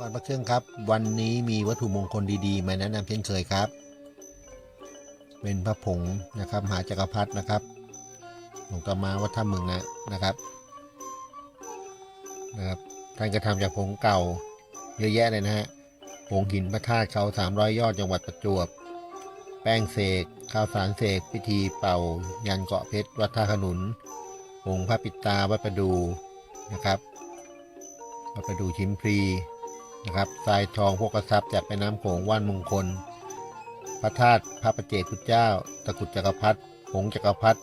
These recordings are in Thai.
วันพระเครื่องครับ วันนี้มีวัตถุมงคลดีๆ มาแนะนำเช่นเคยครับ เป็นพระผงนะครับมหาจักรพรรดินะครับหลวงตามาวัดถ้ำเมืองนะนะครับนะครับท่านกระทำจากผงเก่าเยอะแยะเลยนะฮะผงหินพระธาตุเขา300ยอดจังหวัดประจวบ แป้งเสกข้าวสารเสกพิธีเป่า ยันเกาะเพชรวัดท่าขนุนผงพระปิดตาวัดประดูนะครับวัดประดูชิมพลี นะครับทรายทองพวกกระซับจากแม่น้ำโขงว่านมงคล พระธาตุพระประเจกุเจ้า ตะกุดจักรพรรดิผงจักรพรรดิ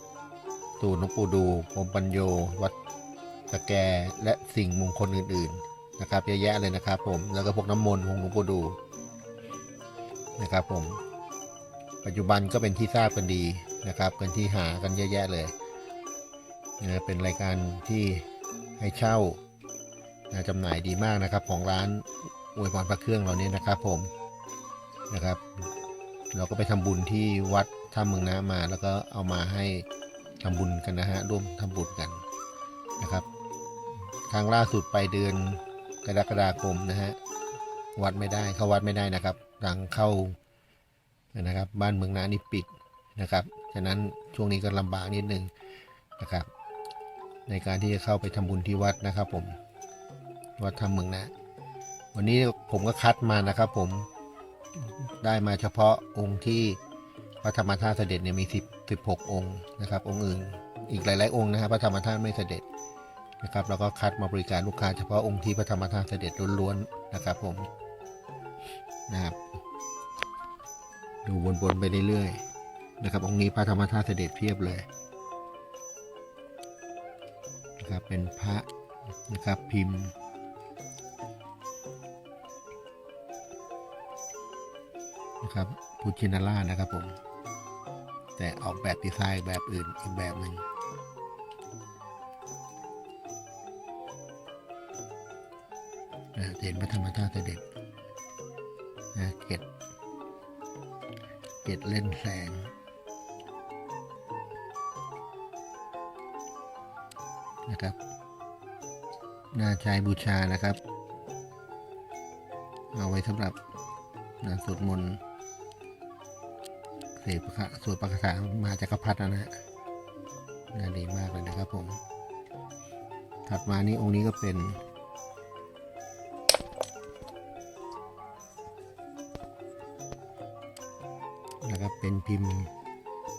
สูตรหลวงปูดูพรมปัญโย วัดตะแกและสิ่งมงคลอื่นๆนะครับเยอะแยะเลยนะครับผมแล้วก็พวกน้ำมนต์ของหลวงปูดูนะครับผมปัจจุบันก็เป็นที่ทราบกันดีนะครับเป็นที่หากันเยอะแยะเลยเป็นรายการที่ให้เช่า จำหน่ายดีมากนะครับ ของร้านอวยพรพระเครื่องเราเนี่ยนะครับผมนะครับ เราก็ไปทำบุญที่วัดท่าเมืองน้ำมา แล้วก็เอามาให้ทำบุญกันนะฮะร่วมทำบุญกันนะครับ ครั้งล่าสุดไปเดือนกรกฎาคมนะฮะวัดไม่ได้เข้าวัดไม่ได้นะครับทางเข้านะครับ บ้านเมืองน้านี่ปิดนะครับฉะนั้นช่วงนี้ก็ลำบากนิดนึงนะครับ ในการที่จะเข้าไปทำบุญที่วัดนะครับผม วัดธรรมเมืองนะ วันนี้ผมก็คัดมานะครับ ผมได้มาเฉพาะองค์ที่พระธรรมธาตุเสด็จเนี่ยมีสิบสิบหกองค์นะครับ องค์อื่นอีกหลาย ๆ องค์นะครับพระธรรมธาตุไม่เสด็จนะครับแล้วก็คัดมาบริการลูกค้าเฉพาะองค์ที่พระธรรมธาตุเสด็จล้วนๆนะครับ ผมนะครับ ดูวนๆไปเรื่อยๆนะครับ องค์นี้พระธรรมธาตุเสด็จเพียบเลยนะครับเป็นพระนะครับพิมพ์ นะครับพุชินาร่านะครับผม แต่ออกแบบดีไซน์แบบอื่นอีกแบบหนึ่งนะเห็นพระธรรมธาตุเสด็จนะเกตเกตเล่นแสงนะครับ น่าใช้บูชานะครับ เอาไว้สำหรับ นะสวดมนต์เสกพระสวดประคาถามาจากรพรรดินะฮะน่าดีมากเลยนะครับผม ถัดมานี้องค์นี้ก็เป็น นะครับเป็นพิมพ์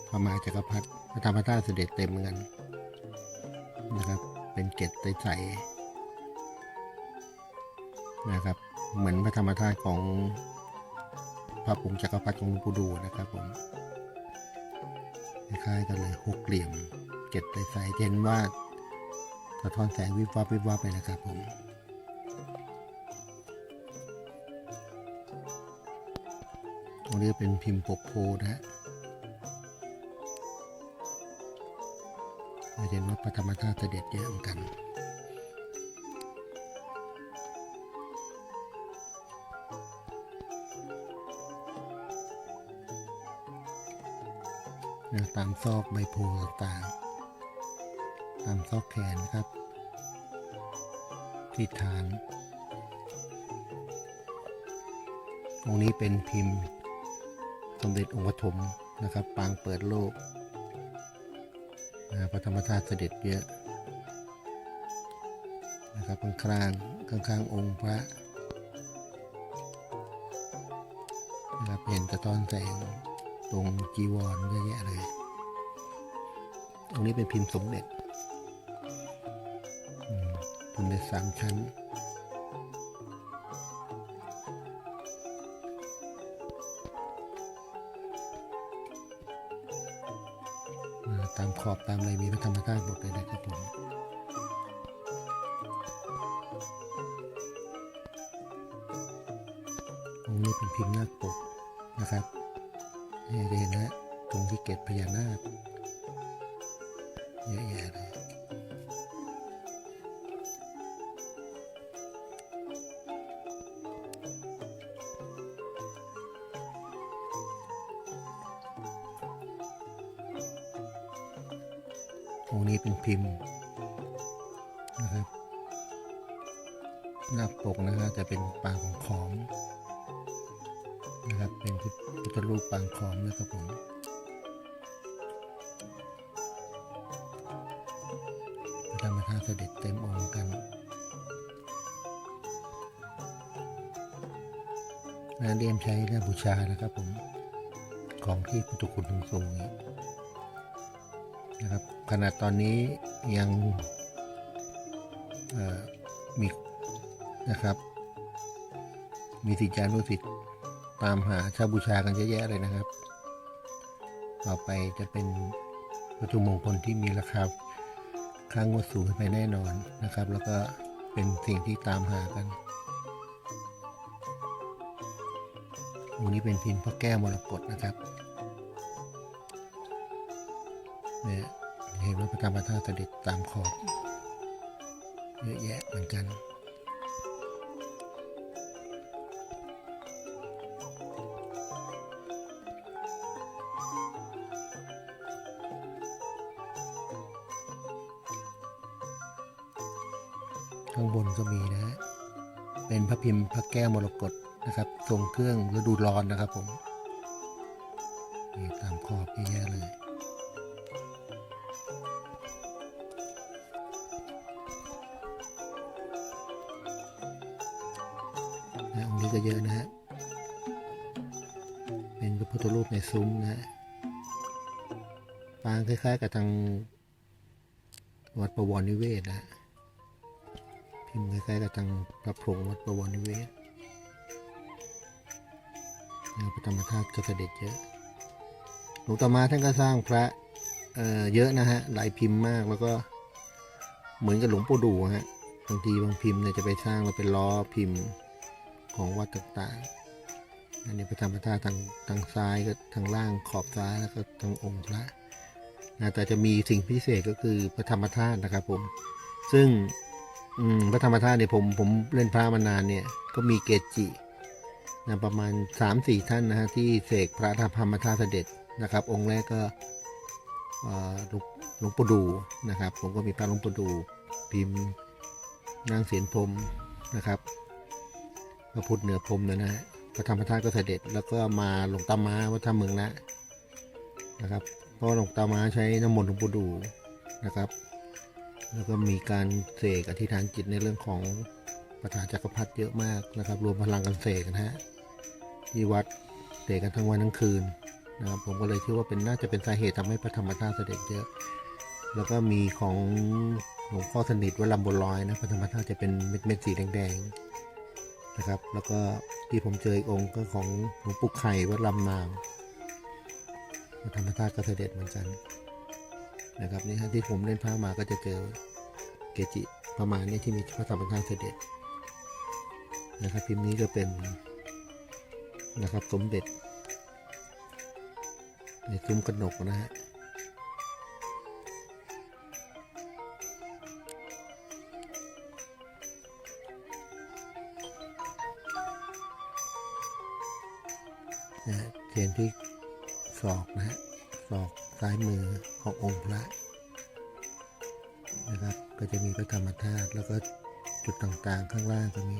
พระมาจักรพรรดิพระธรรมธาตุเสด็จเต็มเหมือนกันนะครับเป็นเกตใสๆนะครับ เหมือนพระธรรมธาตุของ พระปุงจักรพรรดิของหลวงปู่ดูนะครับผมคล้ายๆกันเลยหกเหลี่ยมเกตใสๆเห็นว่าสะท้อนแสงวิบวับวิบวับเลยนะครับผมตรงนี้เป็นพิมพ์ปกโพนะฮะเราจะเห็นว่าพระธรรมธาตุเสด็จเยอะเหมือนกัน นะตามซอกใบโพต่างๆ ตามซอกแขนนะครับ ที่ฐาน ตรงนี้เป็นพิมพ์สมเด็จองค์ปฐมนะครับ ปางเปิดโลกนะพระธรรมธาตุเสด็จเยอะนะครับข้างข้างข้างข้างองค์พระนะครับเห็นสะท้อนแสง ตรงจีวรเยอะแยะเลย ตรงนี้เป็นพิมพ์สมเด็จอืมสมเด็จสามชั้น ตามขอบตามอะไรมีพระธรรมธาตุหมดเลยนะครับผมตรงนี้เป็นพิมพ์หน้าปกนะครับ นี่เห็นนะตรงที่เกตพญานาคเยอะแยะเลยตรงนี้เป็นพิมพ์นะครับ หน้าปกนะฮะจะเป็นปางของขอม นะครับ เป็นพุทธรูปปางขอมนะครับผมพระธรรมธาตุเสด็จเต็มองค์กันนาเดียมใช้เรื่องบูชานะครับผมของที่พุทธคุณสูงสูงๆนี้นะครับขนาดตอนนี้ยังเอ่อมีนะครับ มีสิทธิจานุสิทธิ์ ตามหาเชาบูชากันเยอะแยะเลยนะครับ ต่อไปจะเป็นวัตถุมงคลที่มีราคาค่างวดสูงขึ้นไปแน่นอนนะครับ แล้วก็เป็นสิ่งที่ตามหากันองค์นี้เป็นพินพระแก้วมรกตนะครับเนี่ยเห็นว่าพระธรรมธาตุเสด็จตามขอบเยอะแยะเหมือนกัน ข้างบนก็มีนะ เป็นพระพิมพ์พระแก้วมรกตนะครับ ทรงเครื่องฤดูร้อนนะครับผมนี่ตามขอบเยอะแยะเลยนะองค์นี้ก็เยอะนะฮะ เป็นพระพุทธรูปในซุ้มนะฮะปางคล้ายๆกับทางวัดประวรนิเวศนะฮะ พิมพ์คล้ายๆกับทางพระพรหมวัดประวรนิเวศแนพระธรรมธาตุก็เสด็จเยอะ หลวงตามาท่านก็สร้างพระเเยอะนะฮะ หลายพิมพ์มากแล้วก็เหมือนกับหลวงปู่ดูฮะ บางทีบางพิมพ์เนี่ยจะไปสร้างเราเป็นล้อพิมพ์ของวัดต่างๆ อันนี้พระธรรมธาตุทางทางซ้ายก็ทางล่างขอบซ้ายแล้วก็ทางองค์พระนะแต่จะมีสิ่งพิเศษก็คือพระธรรมธาตุนะครับผม ซึ่ง อืมพระธรรมธาตุเนี่ยผมผมเล่นพระมานานเนี่ย ก็มีเกจินะประมาณ3ามสี่ท่านนะฮะที่เสกพระธรรมธาตุเสด็จนะครับ องค์แรกก็หลวงปู่ดูนะครับ ผมก็มีพระหลวงปู่ดูพิมพ์นางเสียนพรมนะครับพระพุทธเหนือพรมนะฮะพระธรรมธาตุก็เสด็จ แล้วก็มาหลวงตามาวัดธรรมเมืองนะนะครับเพราะหลวงตามาใช้น้ำมนต์หลวงปู่ดูนะครับ แล้วก็มีการเสกอธิษฐานจิตในเรื่องของประธาจักรพรรดิเยอะมากนะครับ รวมพลังกันเสกนะฮะที่วัดเสกกันทั้งวันทั้งคืนนะครับผมก็เลยคิดว่าเป็นน่าจะเป็นสาเหตุทำให้พระธรรมธาตุเสด็จเยอะ แล้วก็มีของหลวงพ่อสนิทวัดลำบนลอยนะพระธรรมธาตุจะเป็นเม็ดเม็ดสีแดงๆนะครับ แล้วก็ที่ผมเจออีกองค์ก็ของหลวงปู่ไข่วัดลำนางพระธรรมธาตุก็เสด็จเหมือนกัน นะครับนี่ฮะที่ผมเล่นพระมาก็จะเจอเกจิประมาณนี้ที่มีพระธรรมธาตุเสด็จนะครับพิมพ์นี้ก็เป็นนะครับสมเด็จในซุ้มกระหนกนะฮะนะฮะเทียนที่ศอกนะฮะศอก ซ้ายมือขององค์พระนะครับ ก็จะมีพระธรรมธาตุแล้วก็จุดต่างๆข้างล่างก็มี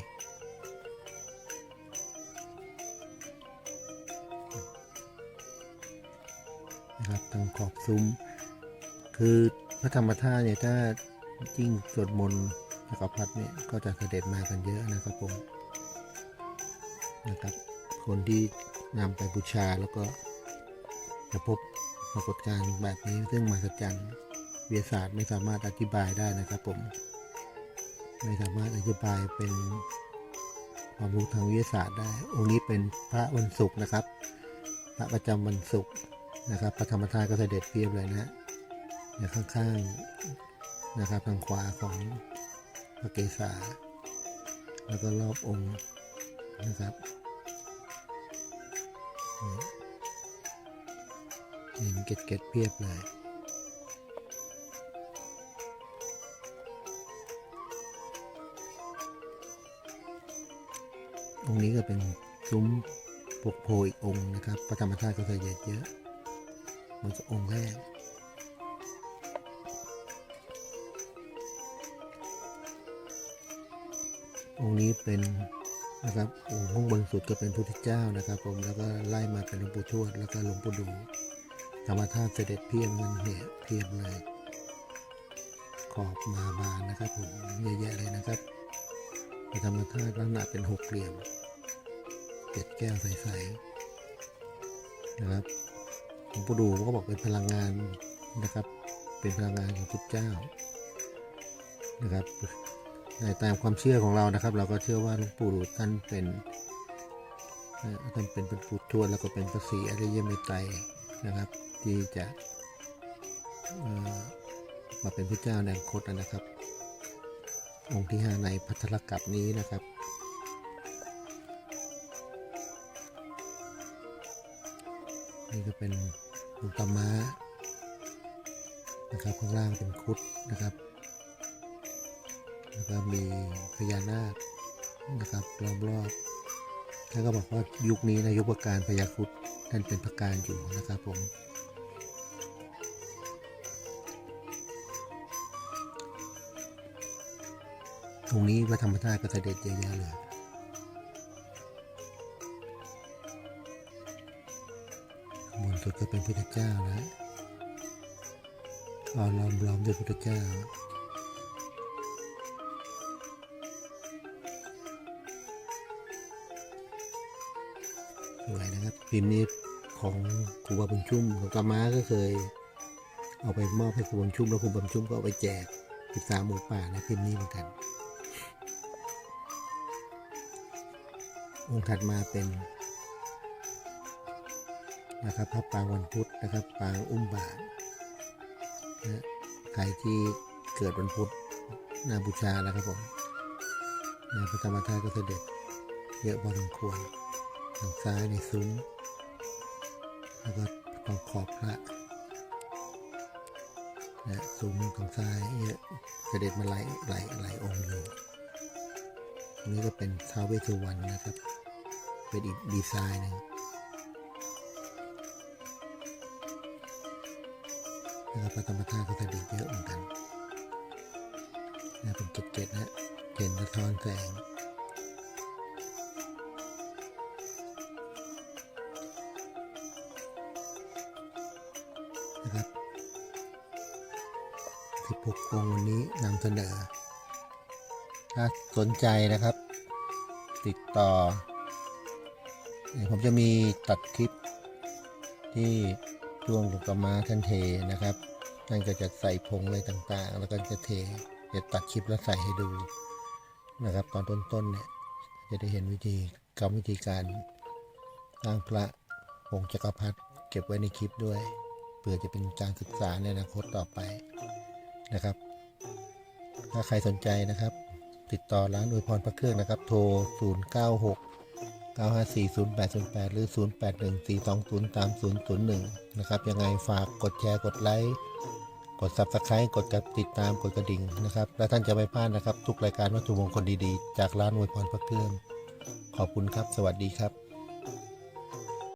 นะครับทางขอบซุ้ม คือพระธรรมธาตุเนี่ยถ้ายิ่งสวดมนต์จักรพรรดิเนี่ยก็จะเสด็จมากันเยอะนะครับผมนะครับ คนที่นำไปบูชาแล้วก็จะพบ ปรากฏการณ์แบบนี้ซึ่งมหัศจรรย์วิทยาศาสตร์ไม่สามารถอธิบายได้นะครับผม ไม่สามารถอธิบายเป็นความรู้ทางวิทยาศาสตร์ได้ องค์นี้เป็นพระวันศุกร์นะครับ พระประจำวันศุกร์นะครับ พระธรรมธาตุก็เสด็จเพียบเลยนะฮะเนี่ข้างๆนะครับทางขวาของพระเกศาแล้วก็รอบองค์นะครับ เห็นเกล็ดเพียบเลยองค์นี้ก็เป็นซุ้มปกโพอีกองค์นะครับ พระธรรมธาตุก็เสด็จเยอะเหมันก็องค์แรกองค์นี้เป็นนะครับองค์ข้างบนสุดก็เป็นพุทธเจ้านะครับ ผมแล้วก็ไล่มาเป็นหลวงปู่ทวดแล้วก็หลวงปู่ดู ธรรมธาตุเสด็จเพียงมันเนี่ยเพียงเลย ขอบมาบานนะครับผมเยอะแยะเลยนะครับธรรมธาตุลักษณะเป็นหกเหลี่ยมเกล็ดแก้วใสๆนะครับหลวงปู่ดูก็บอกเป็นพลังงานนะครับ เป็นพลังงานของพุทธเจ้านะครับในตามความเชื่อของเรานะครับ เราก็เชื่อว่าหลวงปู่ดูท่านเป็นท่านเป็นเป็นปู่ทวดแล้วก็เป็นพระศรีอริยเมตไตร นะครับ ที่จะมาเป็นพระเจ้าในอนาคตนะครับ องค์ที่ห้าในพัทธลกัปนี้นะครับ นี่ก็เป็นหลวงตม้านะครับข้างล่างเป็นคุดนะครับแล้วก็มีพญานาคนะครับรอบ แล้วก็บอกว่ายุคนี้นะยุคประการพญาคุดท่านเป็นประการอยู่นะครับผม ตรงนี้พระธรรมธาตุก็เสด็จเยอะแยะเลยบนสุดก็เป็นพุทธเจ้านะก็ล้อมล้อมด้วยพุทธเจ้า นะครับ พิมพ์นี้ของครูบาบุญชุ่มหลวงตามาก็เคย เอาไปมอบให้ครูบุญชุ่มแล้วครูบุญชุ่มก็เอาไปแจกศึกษาหมูป่าในพิมพ์นี้เหมือนกัน องค์ถัดมาเป็นนะครับพระปางวันพุธนะครับ ปางอุ้มบาทนะใครที่เกิดวันพุธนาบูชานะครับผมนะพระธรรมธาตุก็เสด็จเยอะพอสมควร ทางซ้ายในซุ้มแล้วก็ตรงขอบพระนะซุ้มทางซ้ายเยอะเสด็จมาไหลายหลายหลองค์อยู่อันนี้ก็เป็นท้าวเวสสุวรรณนะครับ เป็นอีกดีไซน์หนึ่งนะครับพระธรรมธาตุก็เสด็จเยอะเหมือนกันนะเป็นเกล็ดๆนะเห็นสะท้อนแสง 16 องค์วันนี้นำเสนอ ถ้าสนใจนะครับ ติดต่อ ผมจะมีตัดคลิปที่ช่วงหลวงตามาท่านเทนะครับท่านก็จะใส่พงอะไรต่างๆ แล้วก็จะเทจะตัดคลิปแล้วใส่ให้ดูนะครับ ตอนต้นๆเนี่ยจะได้เห็นวิธีกรรมวิธีการสร้างพระผงจักรพรรดิเก็บไว้ในคลิปด้วย เพื่อจะเป็นการศึกษาในอนาคตต่อไป นะครับ ถ้าใครสนใจนะครับ ติดต่อร้านอวยพรพระเครื่องนะครับ โทร 0 9 6 9 5 4 0 8 0 8 หรือ 0 8 1 4 2 0 3 0 0 1 นะครับ ยังไงฝากกดแชร์กดไลค์กด Subscribe กดกับติดตามกดกระดิ่งนะครับ และท่านจะไม่พลาดนะครับ ทุกรายการวัตถุมงคลดีๆ จากร้านอวยพรพระเครื่อง ขอบคุณครับ สวัสดีครับ